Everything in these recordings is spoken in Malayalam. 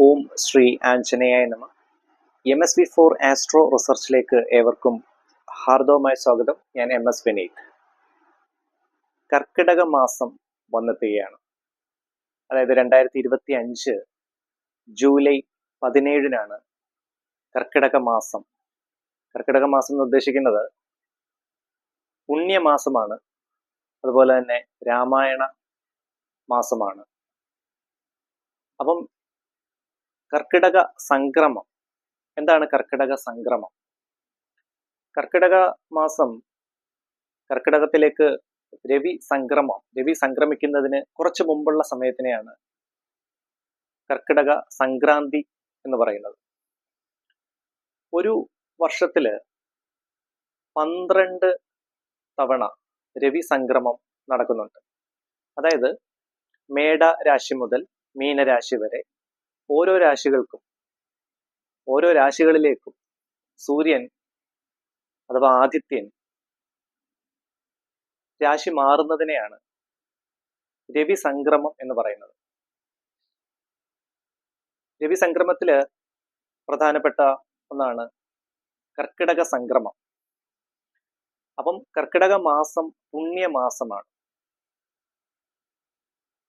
ഓം ശ്രീ ആഞ്ജനേയായ നമ. M S V for astro റിസർച്ചിലേക്ക് ഏവർക്കും ഹാർദവമായ സ്വാഗതം. ഞാൻ എം എസ് വിനീത്. കർക്കിടക മാസം വന്നെത്തുകയാണ്. അതായത് രണ്ടായിരത്തി ഇരുപത്തി അഞ്ച് ജൂലൈ പതിനേഴിനാണ് കർക്കിടക മാസം. കർക്കിടക മാസം എന്ന് ഉദ്ദേശിക്കുന്നത് പുണ്യമാസമാണ്. അതുപോലെ തന്നെ രാമായണ മാസമാണ്. അപ്പം കർക്കിടക സംക്രമം. എന്താണ് കർക്കിടക സംക്രമം? കർക്കിടക മാസം കർക്കിടകത്തിലേക്ക് രവി സംക്രമം. രവി സംക്രമിക്കുന്നതിന് കുറച്ച് മുമ്പുള്ള സമയത്തിനെയാണ് കർക്കിടക സംക്രാന്തി എന്ന് പറയുന്നത്. ഒരു വർഷത്തിൽ പന്ത്രണ്ട് തവണ രവി സംക്രമം നടക്കുന്നുണ്ട്. അതായത് മേട രാശി മുതൽ മീനരാശി വരെ ഓരോ രാശികൾക്കും ഓരോ രാശികളിലേക്കും സൂര്യൻ അഥവാ ആദിത്യൻ രാശി മാറുന്നതിനെയാണ് രവി സംക്രമം എന്ന് പറയുന്നത്. രവി സംക്രമത്തിൽ പ്രധാനപ്പെട്ട ഒന്നാണ് കർക്കിടക സംക്രമം. അപ്പം കർക്കിടക മാസം പുണ്യമാസമാണ്.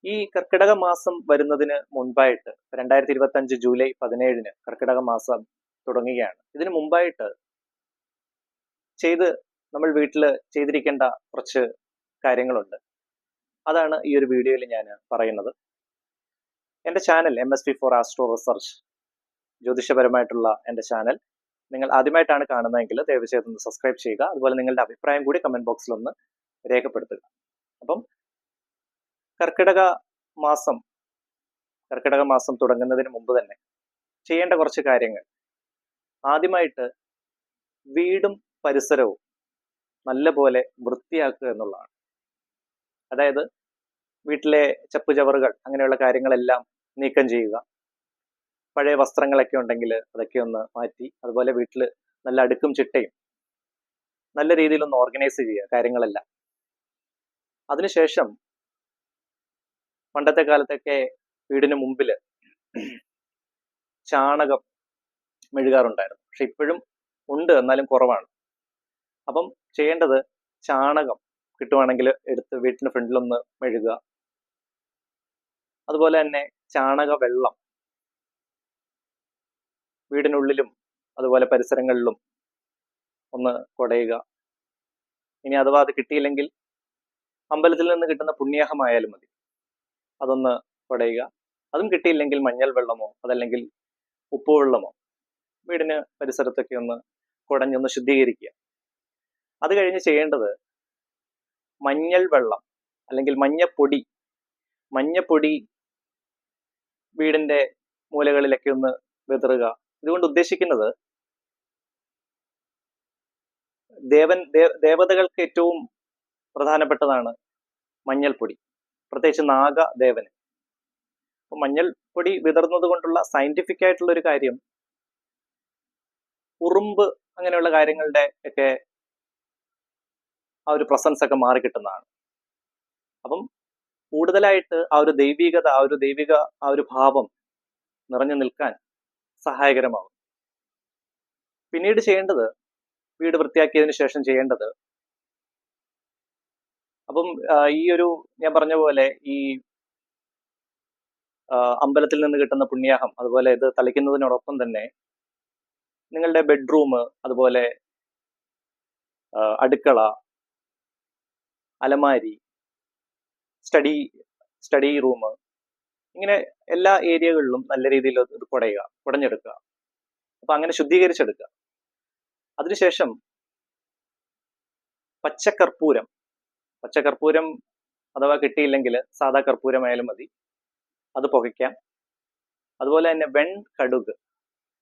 ഈ കർക്കിടക മാസം വരുന്നതിന് മുൻപായിട്ട് രണ്ടായിരത്തി ഇരുപത്തി അഞ്ച് ജൂലൈ പതിനേഴിന് കർക്കിടക മാസം തുടങ്ങുകയാണ്. ഇതിനു മുമ്പായിട്ട് ചെയ്ത് നമ്മൾ വീട്ടിൽ ചെയ്തിരിക്കേണ്ട കുറച്ച് കാര്യങ്ങളുണ്ട്. അതാണ് ഈ ഒരു വീഡിയോയിൽ ഞാൻ പറയുന്നത്. എന്റെ channel M S P for astro research ജ്യോതിഷപരമായിട്ടുള്ള എന്റെ ചാനൽ. നിങ്ങൾ ആദ്യമായിട്ടാണ് കാണുന്നതെങ്കിൽ ദയവ് ചെയ്തൊന്ന് സബ്സ്ക്രൈബ് ചെയ്യുക. അതുപോലെ നിങ്ങളുടെ അഭിപ്രായം കൂടി കമന്റ് ബോക്സിൽ ഒന്ന് രേഖപ്പെടുത്തുക. അപ്പം കർക്കിടക മാസം കർക്കിടക മാസം തുടങ്ങുന്നതിന് മുമ്പ് തന്നെ ചെയ്യേണ്ട കുറച്ച് കാര്യങ്ങൾ. ആദ്യമായിട്ട് വീടും പരിസരവും നല്ലപോലെ വൃത്തിയാക്കുക എന്നുള്ളതാണ്. അതായത് വീട്ടിലെ ചപ്പ് ചവറുകൾ അങ്ങനെയുള്ള കാര്യങ്ങളെല്ലാം നീക്കം ചെയ്യുക. പഴയ വസ്ത്രങ്ങളൊക്കെ ഉണ്ടെങ്കിൽ അതൊക്കെ ഒന്ന് മാറ്റി അതുപോലെ വീട്ടിൽ നല്ല അടുക്കും ചിട്ടയും നല്ല രീതിയിൽ ഒന്ന് ഓർഗനൈസ് ചെയ്യുക കാര്യങ്ങളെല്ലാം. അതിനുശേഷം പണ്ടത്തെ കാലത്തൊക്കെ വീടിന് മുമ്പിൽ ചാണകം മെഴുകാറുണ്ടായിരുന്നു. പക്ഷെ ഇപ്പോഴും ഉണ്ട് എന്നാലും കുറവാണ്. അപ്പം ചെയ്യേണ്ടത് ചാണകം കിട്ടുവാണെങ്കിൽ എടുത്ത് വീട്ടിന് ഫ്രണ്ടിലൊന്ന് മെഴുകുക. അതുപോലെ തന്നെ ചാണക വെള്ളം വീടിനുള്ളിലും അതുപോലെ പരിസരങ്ങളിലും ഒന്ന് കുടയുക. ഇനി അഥവാ അത് കിട്ടിയില്ലെങ്കിൽ അമ്പലത്തിൽ നിന്ന് കിട്ടുന്ന പുണ്യാഹമായാലും മതി. അതൊന്ന് പടയുക. അതും കിട്ടിയില്ലെങ്കിൽ മഞ്ഞൾ വെള്ളമോ അതല്ലെങ്കിൽ ഉപ്പുവെള്ളമോ വീടിന് പരിസരത്തൊക്കെ ഒന്ന് കുടഞ്ഞൊന്ന് ശുദ്ധീകരിക്കുക. അത് കഴിഞ്ഞ് ചെയ്യേണ്ടത് മഞ്ഞൾ വെള്ളം അല്ലെങ്കിൽ മഞ്ഞപ്പൊടി മഞ്ഞപ്പൊടി വീടിന്റെ മൂലകളിലൊക്കെ ഒന്ന് വിതറുക. ഇതുകൊണ്ട് ഉദ്ദേശിക്കുന്നത് ദേവൻ ദേവതകൾക്ക് ഏറ്റവും പ്രധാനപ്പെട്ടതാണ് മഞ്ഞൾപ്പൊടി. പ്രത്യേകിച്ച് നാഗദേവന്. അപ്പൊ മഞ്ഞൾപ്പൊടി വിതർന്നത് കൊണ്ടുള്ള സയന്റിഫിക് ആയിട്ടുള്ള ഒരു കാര്യം ഉറുമ്പ് അങ്ങനെയുള്ള കാര്യങ്ങളുടെ ഒക്കെ ആ ഒരു പ്രസൻസ് ഒക്കെ മാറിക്കിട്ടുന്നതാണ് അപ്പം കൂടുതലായിട്ട് ആ ഒരു ദൈവികത ആ ഒരു ദൈവിക ആ ഒരു ഭാവം നിറഞ്ഞു നിൽക്കാൻ സഹായകരമാകും പിന്നീട് ചെയ്യേണ്ടത് വീട് വൃത്തിയാക്കിയതിന് ശേഷം ചെയ്യേണ്ടത് അപ്പം ഈ ഒരു ഞാൻ പറഞ്ഞ പോലെ ഈ അമ്പലത്തിൽ നിന്ന് കിട്ടുന്ന പുണ്യാഹം അതുപോലെ ഇത് തളിക്കുന്നതിനോടൊപ്പം തന്നെ നിങ്ങളുടെ ബെഡ്റൂം അതുപോലെ അടുക്കള അലമാരി സ്റ്റഡി സ്റ്റഡി റൂം ഇങ്ങനെ എല്ലാ ഏരിയകളിലും നല്ല രീതിയിൽ ഇത് കുടയുക കുടഞ്ഞെടുക്കുക. അപ്പൊ അങ്ങനെ ശുദ്ധീകരിച്ചെടുക്കുക. അതിനുശേഷം പച്ചക്കർപ്പൂരം പച്ചക്കർപ്പൂരം അഥവാ കിട്ടിയില്ലെങ്കിൽ സാധാ കർപ്പൂരമായാലും മതി. അത് പുകയ്ക്കാം. അതുപോലെ തന്നെ വെൺകടുക്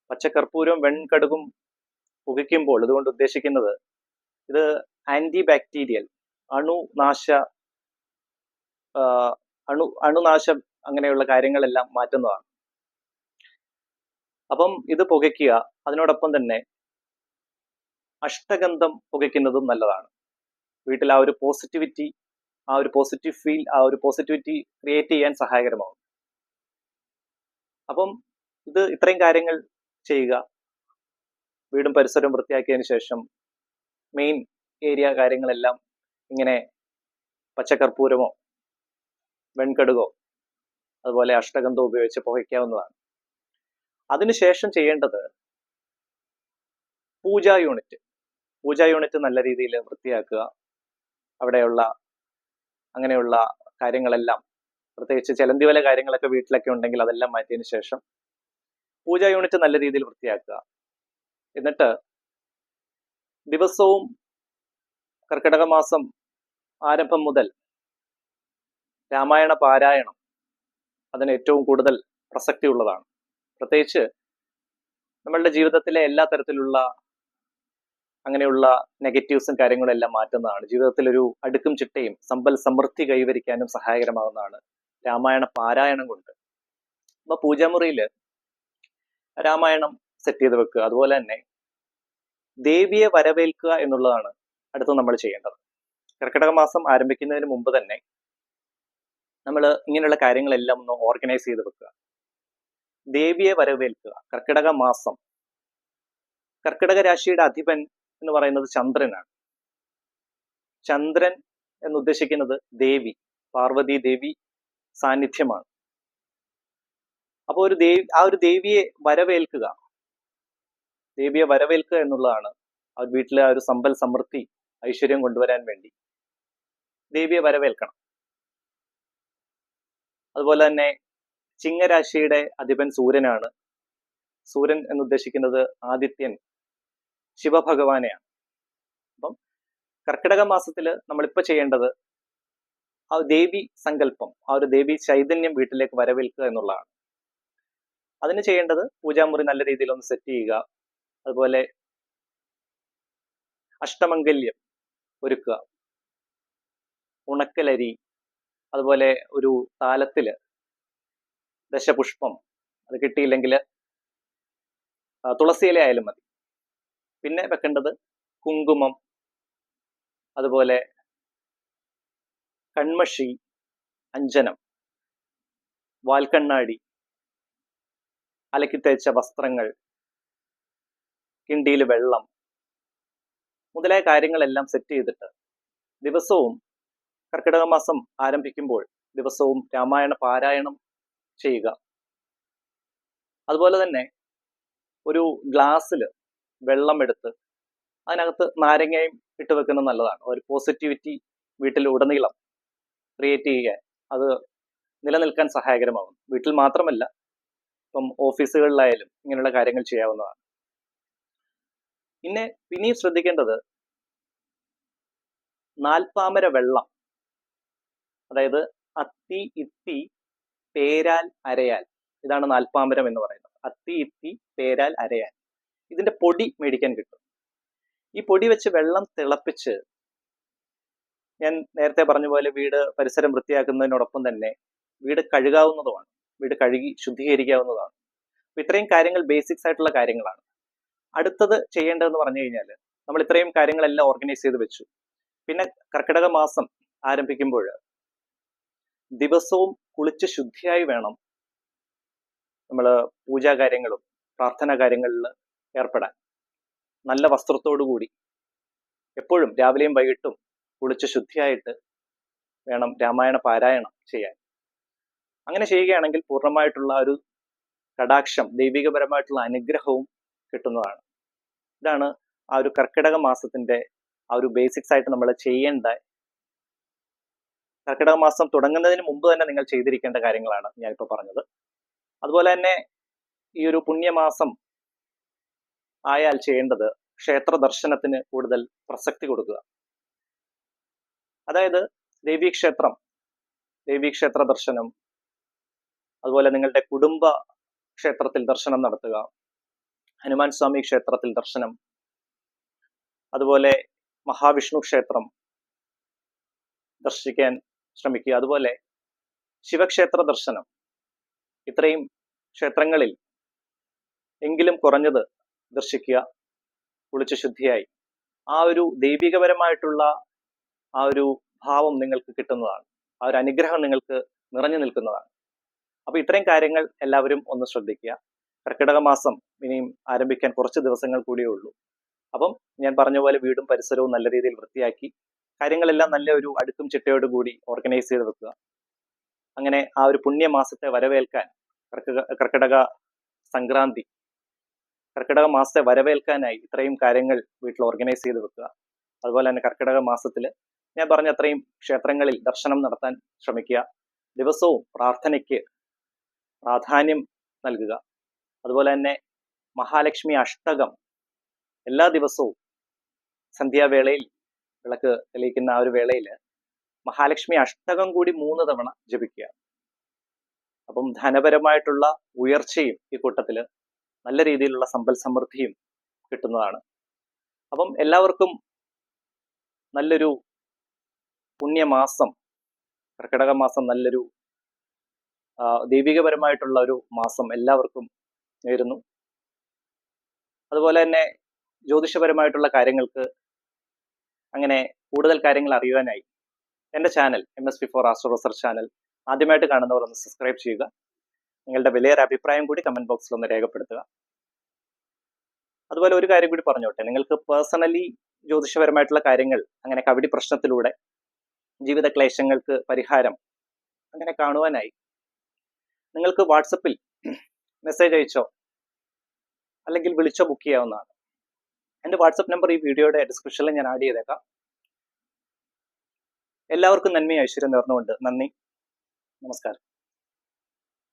വെൺ വെൺകടുകും പുകയ്ക്കുമ്പോൾ ഇതുകൊണ്ട് ഉദ്ദേശിക്കുന്നത് ഇത് ആന്റി ബാക്ടീരിയൽ അണുനാശ അണു അണുനാശം അങ്ങനെയുള്ള കാര്യങ്ങളെല്ലാം മാറ്റുന്നതാണ്. അപ്പം ഇത് പുകയ്ക്കുക. അതിനോടൊപ്പം തന്നെ അഷ്ടഗന്ധം പുകയ്ക്കുന്നതും നല്ലതാണ്. വീട്ടിൽ ആ ഒരു പോസിറ്റിവിറ്റി ആ ഒരു പോസിറ്റീവ് ഫീൽ ആ ഒരു പോസിറ്റിവിറ്റി ക്രിയേറ്റ് ചെയ്യാൻ സഹായകരമാവും. അപ്പം ഇത് ഇത്രയും കാര്യങ്ങൾ ചെയ്യുക. വീടും പരിസരവും വൃത്തിയാക്കിയതിന് ശേഷം മെയിൻ ഏരിയ കാര്യങ്ങളെല്ലാം ഇങ്ങനെ പച്ചക്കർപ്പൂരമോ വെൺകടുകോ അതുപോലെ അഷ്ടഗന്ധം ഉപയോഗിച്ച് പുകയ്ക്കാവുന്നതാണ്. അതിനുശേഷം ചെയ്യേണ്ടത് പൂജാ യൂണിറ്റ്. പൂജാ യൂണിറ്റ് നല്ല രീതിയിൽ വൃത്തിയാക്കുക. അവിടെയുള്ള അങ്ങനെയുള്ള കാര്യങ്ങളെല്ലാം പ്രത്യേകിച്ച് ചിലന്തി വല കാര്യങ്ങളൊക്കെ വീട്ടിലൊക്കെ ഉണ്ടെങ്കിൽ അതെല്ലാം മാറ്റിയതിന് ശേഷം പൂജാ യൂണിറ്റ് നല്ല രീതിയിൽ വൃത്തിയാക്കുക. എന്നിട്ട് ദിവസവും കർക്കിടക മാസം ആരംഭം മുതൽ രാമായണ പാരായണം അതിന് ഏറ്റവും കൂടുതൽ പ്രസക്തി ഉള്ളതാണ് പ്രത്യേകിച്ച് നമ്മളുടെ ജീവിതത്തിലെ എല്ലാ തരത്തിലുള്ള അങ്ങനെയുള്ള നെഗറ്റീവ്സും കാര്യങ്ങളും എല്ലാം മാറ്റുന്നതാണ്. ജീവിതത്തിൽ ഒരു അടുക്കും ചിട്ടയും സമ്പൽ സമൃദ്ധി കൈവരിക്കാനും സഹായകരമാകുന്നതാണ് രാമായണ പാരായണം കൊണ്ട്. അപ്പൊ പൂജാമുറിയിൽ രാമായണം സെറ്റ് ചെയ്ത് വെക്കുക. അതുപോലെ തന്നെ ദേവിയെ വരവേൽക്കുക എന്നുള്ളതാണ് അടുത്ത് നമ്മൾ ചെയ്യേണ്ടത്. കർക്കിടക മാസം ആരംഭിക്കുന്നതിന് മുമ്പ് തന്നെ നമ്മൾ ഇങ്ങനെയുള്ള കാര്യങ്ങളെല്ലാം ഒന്ന് ഓർഗനൈസ് ചെയ്ത് വെക്കുക. ദേവിയെ വരവേൽക്കുക. കർക്കിടക മാസം. കർക്കിടക രാശിയുടെ അധിപൻ എന്ന് പറയുന്നത് ചന്ദ്രനാണ്. ചന്ദ്രൻ എന്നുദ്ദേശിക്കുന്നത് ദേവി പാർവതി ദേവി സാന്നിധ്യമാണ്. അപ്പോൾ ഒരു ദേവി ആ ഒരു ദേവിയെ വരവേൽക്കുക ദേവിയെ വരവേൽക്കുക എന്നുള്ളതാണ് ആ വീട്ടിലെ ആ ഒരു സമ്പൽ സമൃദ്ധി ഐശ്വര്യം കൊണ്ടുവരാൻ വേണ്ടി ദേവിയെ വരവേൽക്കണം. അതുപോലെ തന്നെ ചിങ്ങരാശിയുടെ അധിപൻ സൂര്യനാണ്. സൂര്യൻ എന്നുദ്ദേശിക്കുന്നത് ആദിത്യൻ ശിവഭഗവാനെയാണ്. അപ്പം കർക്കിടക മാസത്തിൽ നമ്മളിപ്പോൾ ചെയ്യേണ്ടത് ആ ദേവി സങ്കല്പം ആ ഒരു ദേവി ചൈതന്യം വീട്ടിലേക്ക് വരവേൽക്കുക എന്നുള്ളതാണ്. അതിന് ചെയ്യേണ്ടത് പൂജാമുറി നല്ല രീതിയിൽ ഒന്ന് സെറ്റ് ചെയ്യുക. അതുപോലെ അഷ്ടമംഗല്യം ഒരുക്കുക. ഉണക്കലരി അതുപോലെ ഒരു താലത്തിൽ ദശപുഷ്പം അത് കിട്ടിയില്ലെങ്കിൽ തുളസിയില ആയാലും മതി. പിന്നെ വെക്കേണ്ടത് കുങ്കുമം. അതുപോലെ കൺമഷി അഞ്ജനം വാൽക്കണ്ണാടി അലക്കി തേച്ച വസ്ത്രങ്ങൾ കിണ്ടിയിൽ വെള്ളം മുതലായ കാര്യങ്ങളെല്ലാം സെറ്റ് ചെയ്തിട്ട് ദിവസവും കർക്കിടക മാസം ആരംഭിക്കുമ്പോൾ ദിവസവും രാമായണ പാരായണം ചെയ്യുക. അതുപോലെ തന്നെ ഒരു ഗ്ലാസ്സിൽ വെള്ളം എടുത്ത് അതിനകത്ത് നാരങ്ങയും ഇട്ട് വെക്കുന്നത് നല്ലതാണ്. ഒരു പോസിറ്റിവിറ്റി വീട്ടിൽ ഉടനീളം ക്രിയേറ്റ് ചെയ്യുക അത് നിലനിൽക്കാൻ സഹായകരമാകും വീട്ടിൽ മാത്രമല്ല ഇപ്പം ഓഫീസുകളിലായാലും ഇങ്ങനെയുള്ള കാര്യങ്ങൾ ചെയ്യാവുന്നതാണ്. പിന്നെ പിന്നെയും ശ്രദ്ധിക്കേണ്ടത് നാൽപ്പാമര വെള്ളം അതായത് അത്തി ഇത്തി പേരാൽ അരയാൽ. ഇതാണ് നാൽപ്പാമരം എന്ന് പറയുന്നത്. അത്തി ഇത്തി പേരാൽ അരയാൽ. ഇതിന്റെ പൊടി മേടിക്കാൻ കിട്ടും. ഈ പൊടി വെച്ച് വെള്ളം തിളപ്പിച്ച് ഞാൻ നേരത്തെ പറഞ്ഞ പോലെ വീട് പരിസരം വൃത്തിയാക്കുന്നതിനോടൊപ്പം തന്നെ വീട് കഴുകാവുന്നതുമാണ്. വീട് കഴുകി ശുദ്ധീകരിക്കാവുന്നതാണ്. അപ്പൊ ഇത്രയും കാര്യങ്ങൾ ബേസിക്സ് ആയിട്ടുള്ള കാര്യങ്ങളാണ്. അടുത്തത് ചെയ്യേണ്ടതെന്ന് പറഞ്ഞു കഴിഞ്ഞാൽ നമ്മൾ ഇത്രയും കാര്യങ്ങളെല്ലാം ഓർഗനൈസ് ചെയ്ത് വെച്ചു. പിന്നെ കർക്കിടക മാസം ആരംഭിക്കുമ്പോൾ ദിവസവും കുളിച്ച് ശുദ്ധിയായി വേണം. നമ്മൾ പൂജാ കാര്യങ്ങളും പ്രാർത്ഥനാ കാര്യങ്ങളിൽ ഏർപ്പെടാൻ. നല്ല വസ്ത്രത്തോടു കൂടി എപ്പോഴും രാവിലെയും വൈകിട്ടും കുളിച്ച് ശുദ്ധിയായിട്ട് വേണം രാമായണ പാരായണം ചെയ്യാൻ. അങ്ങനെ ചെയ്യുകയാണെങ്കിൽ പൂർണമായിട്ടുള്ള ഒരു കടാക്ഷം ദൈവികപരമായിട്ടുള്ള അനുഗ്രഹവും കിട്ടുന്നതാണ്. ഇതാണ് ആ ഒരു കർക്കിടക മാസത്തിന്റെ ആ ഒരു ബേസിക്സ് ആയിട്ട് നമ്മൾ ചെയ്യേണ്ട കർക്കിടക മാസം തുടങ്ങുന്നതിന് മുമ്പ് തന്നെ നിങ്ങൾ ചെയ്തിരിക്കേണ്ട കാര്യങ്ങളാണ് ഞാനിപ്പോൾ പറഞ്ഞത്. അതുപോലെ തന്നെ ഈ ഒരു പുണ്യമാസം ആയാൽ ചെയ്യേണ്ടത് ക്ഷേത്ര ദർശനത്തിന് കൂടുതൽ പ്രസക്തി കൊടുക്കുക. അതായത് ദേവീക്ഷേത്രം ദേവീക്ഷേത്ര ദർശനം അതുപോലെ നിങ്ങളുടെ കുടുംബ ക്ഷേത്രത്തിൽ ദർശനം നടത്തുക ഹനുമാൻ സ്വാമി ക്ഷേത്രത്തിൽ ദർശനം അതുപോലെ മഹാവിഷ്ണു ക്ഷേത്രം ദർശിക്കാൻ ശ്രമിക്കുക. അതുപോലെ ശിവക്ഷേത്ര ദർശനം. ഇത്രയും ക്ഷേത്രങ്ങളിൽ എങ്കിലും കുറഞ്ഞത് ദർശിക്കുക കുളിച്ച് ശുദ്ധിയായി. ആ ഒരു ദൈവികപരമായിട്ടുള്ള ആ ഒരു ഭാവം നിങ്ങൾക്ക് കിട്ടുന്നതാണ്. ആ ഒരു അനുഗ്രഹം നിങ്ങൾക്ക് നിറഞ്ഞു നിൽക്കുന്നതാണ്. അപ്പൊ ഇത്രയും കാര്യങ്ങൾ എല്ലാവരും ഒന്ന് ശ്രദ്ധിക്കുക. കർക്കിടക മാസം ഇനിയും ആരംഭിക്കാൻ കുറച്ച് ദിവസങ്ങൾ കൂടിയേ ഉള്ളൂ. അപ്പം ഞാൻ പറഞ്ഞ പോലെ വീടും പരിസരവും നല്ല രീതിയിൽ വൃത്തിയാക്കി കാര്യങ്ങളെല്ലാം നല്ല ഒരു അടുക്കും ചിട്ടയോട് കൂടി ഓർഗനൈസ് ചെയ്ത് വെക്കുക. അങ്ങനെ ആ ഒരു പുണ്യമാസത്തെ വരവേൽക്കാൻ കർക്കിടക കർക്കിടക സംക്രാന്തി കർക്കിടക മാസത്തെ വരവേൽക്കാനായി ഇത്രയും കാര്യങ്ങൾ വീട്ടിൽ ഓർഗനൈസ് ചെയ്ത് വെക്കുക. അതുപോലെ തന്നെ കർക്കിടക മാസത്തിൽ ഞാൻ പറഞ്ഞ അത്രയും ക്ഷേത്രങ്ങളിൽ ദർശനം നടത്താൻ ശ്രമിക്കുക. ദിവസവും പ്രാർത്ഥനയ്ക്ക് പ്രാധാന്യം നൽകുക. അതുപോലെ തന്നെ മഹാലക്ഷ്മി അഷ്ടകം എല്ലാ ദിവസവും സന്ധ്യാവേളയിൽ വിളക്ക് തെളിയിക്കുന്ന ആ ഒരു വേളയിൽ മഹാലക്ഷ്മി അഷ്ടകം കൂടി മൂന്ന് തവണ ജപിക്കുക. അപ്പം ധനപരമായിട്ടുള്ള ഉയർച്ചയും ഈ കൂട്ടത്തിൽ നല്ല രീതിയിലുള്ള സമ്പൽ സമൃദ്ധിയും കിട്ടുന്നതാണ്. അപ്പം എല്ലാവർക്കും നല്ലൊരു പുണ്യമാസം കർക്കിടക മാസം നല്ലൊരു ദൈവികപരമായിട്ടുള്ള ഒരു മാസം എല്ലാവർക്കും നേരുന്നു. അതുപോലെ തന്നെ ജ്യോതിഷപരമായിട്ടുള്ള കാര്യങ്ങൾക്ക് അങ്ങനെ കൂടുതൽ കാര്യങ്ങൾ അറിയുവാനായി എന്റെ channel M S P for astro research channel ആദ്യമായിട്ട് കാണുന്നവർ ഒന്ന് സബ്സ്ക്രൈബ് ചെയ്യുക. നിങ്ങളുടെ വിലയേറെ അഭിപ്രായം കൂടി കമന്റ് ബോക്സിൽ ഒന്ന് രേഖപ്പെടുത്തുക. അതുപോലെ ഒരു കാര്യം കൂടി പറഞ്ഞോട്ടെ. നിങ്ങൾക്ക് പേഴ്സണലി ജ്യോതിഷപരമായിട്ടുള്ള കാര്യങ്ങൾ അങ്ങനെ കവിടി പ്രശ്നത്തിലൂടെ ജീവിത ക്ലേശങ്ങൾക്ക് പരിഹാരം അങ്ങനെ കാണുവാനായി നിങ്ങൾക്ക് വാട്സപ്പിൽ മെസ്സേജ് അയച്ചോ? അല്ലെങ്കിൽ വിളിച്ചോ ബുക്ക് ചെയ്യാവുന്നതാണ്. എന്റെ വാട്സപ്പ് നമ്പർ ഈ വീഡിയോയുടെ ഡിസ്ക്രിപ്ഷനിൽ ഞാൻ ആഡ് ചെയ്തേക്കാം. എല്ലാവർക്കും നന്മയും ഐശ്വര്യം നേർന്നുകൊണ്ട്. നന്ദി. നമസ്കാരം.